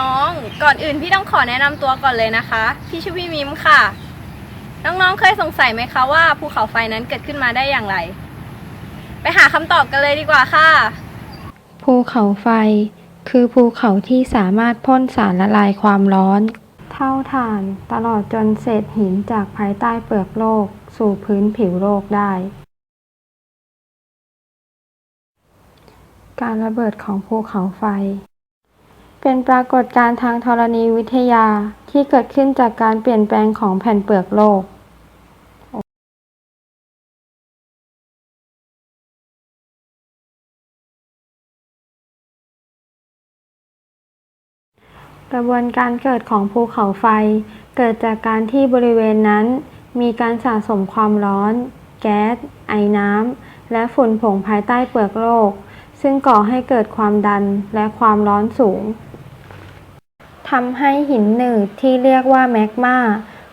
น้องๆ ก่อนอื่นพี่ต้องขอแนะนำตัวก่อนเลยนะคะ พี่ชื่อพี่มิมค่ะ น้องๆ เคยสงสัยไหมคะว่าภูเขาไฟนั้นเกิดขึ้นมาได้อย่างไร ไปหาคำตอบกันเลยดีกว่าค่ะ ภูเขาไฟ คือภูเขาที่สามารถพ่นสารละลายความร้อน เท่าฐานตลอดจนเศษหินจากภายใต้เปลือกโลก สู่พื้นผิวโลกได้ การระเบิดของภูเขาไฟ เป็นปรากฏการณ์ทางธรณีวิทยาที่เกิดขึ้นจากการเปลี่ยนแปลงของแผ่นเปลือกโลกกระบวนการเกิดของภูเขาไฟ เกิดจากการที่บริเวณนั้น มีการสะสมความร้อน แก๊ส ไอน้ำ และฝุ่นผงภายใต้เปลือกโลก ซึ่งก่อให้เกิดความดันและความร้อนสูง ทำให้หินหนืดที่เรียกว่าแมกมา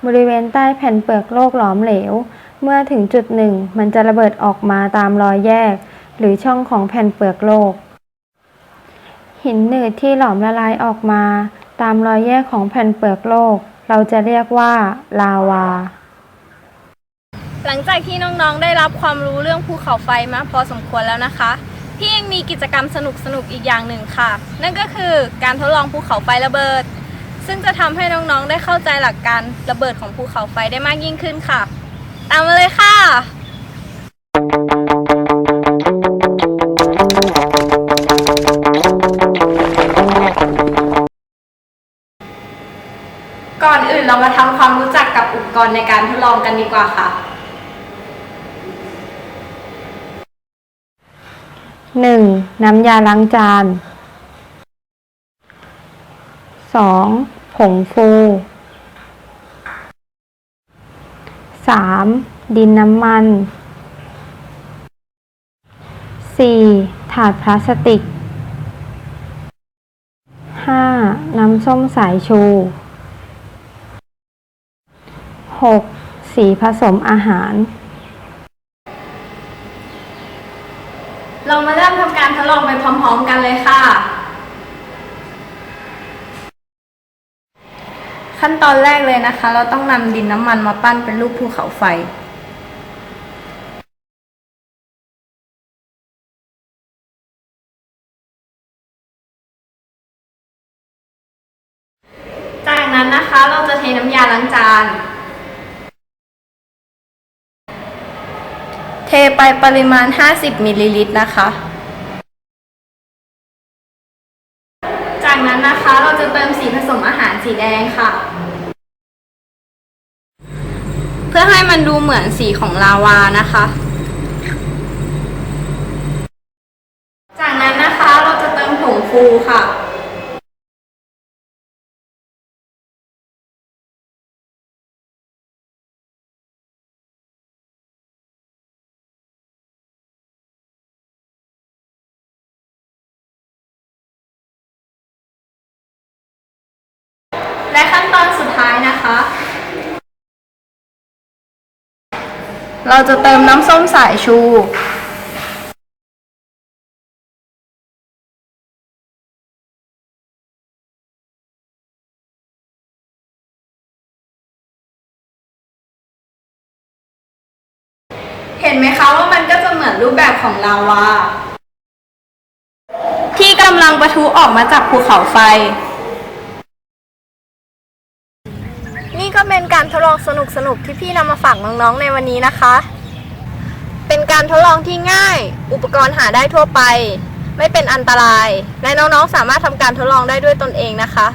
บริเวณใต้แผ่นเปลือกโลกหลอมเหลว เมื่อถึงจุดหนึ่ง มันจะระเบิดออกมาตามรอยแยก หรือช่องของแผ่นเปลือกโลก หินหนืดที่หลอมละลายออกมา ตามรอยแยกของแผ่นเปลือกโลก เราจะเรียกว่าลาวา หลังจากที่น้องๆได้รับความรู้เรื่องภูเขาไฟมาพอสมควรแล้วนะคะ พี่ยังมีกิจกรรมสนุกๆอีกอย่างหนึ่งค่ะ นั่นก็คือการทดลองภูเขาไฟระเบิด ซึ่งจะทำให้น้องๆได้เข้าใจหลักการระเบิดของภูเขาไฟได้มากยิ่งขึ้นค่ะ ตามมาเลยค่ะ ก่อนอื่นเรามาทำความรู้จักกับอุปกรณ์ในการทดลองกันดีกว่าค่ะ 1. น้ำยาล้างจาน 2. ผงฟู 3. ดินน้ำมัน 4. ถาดพลาสติก 5. น้ำส้มสายชู 6. สีผสมอาหาร เรามาเริ่มทำการทดลองไปพร้อมๆกันเลยค่ะ ขั้นตอนแรกเลยนะคะ เราต้องนำดินน้ำมันมาปั้นเป็นรูปภูเขาไฟ จากนั้นนะคะเราจะเทน้ำยาล้างจาน เทไปปริมาณ 50มิลลิลิตรนะคะ จากนั้นนะคะเราจะเติมสีผสมอาหารสีแดงค่ะ เพื่อให้มันดูเหมือนสีของลาวานะคะ จากนั้นนะคะเราจะเติมผงฟูค่ะ และขั้นตอนสุดท้ายนะคะ เราจะเติมน้ำส้มสายชู เห็นไหมคะว่ามันก็จะเหมือนรูปแบบของลาวาที่กำลังประทุออกมาจากภูเขาไฟ นี่ก็เป็นการทดลองสนุกๆที่พี่นำมาฝากน้องๆในวันนี้นะคะ เป็นการทดลองที่ง่าย อุปกรณ์หาได้ทั่วไป ไม่เป็นอันตราย และน้องๆสามารถทำการทดลองได้ด้วยตนเองนะคะ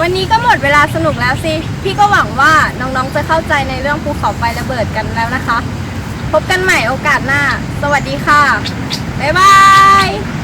วันนี้ก็หมดเวลาสนุกแล้วสิ พี่ก็หวังว่าน้องๆจะเข้าใจในเรื่องภูเขาไฟระเบิดกันแล้วนะคะ พบกันใหม่โอกาสหน้า สวัสดีค่ะ บ๊ายบาย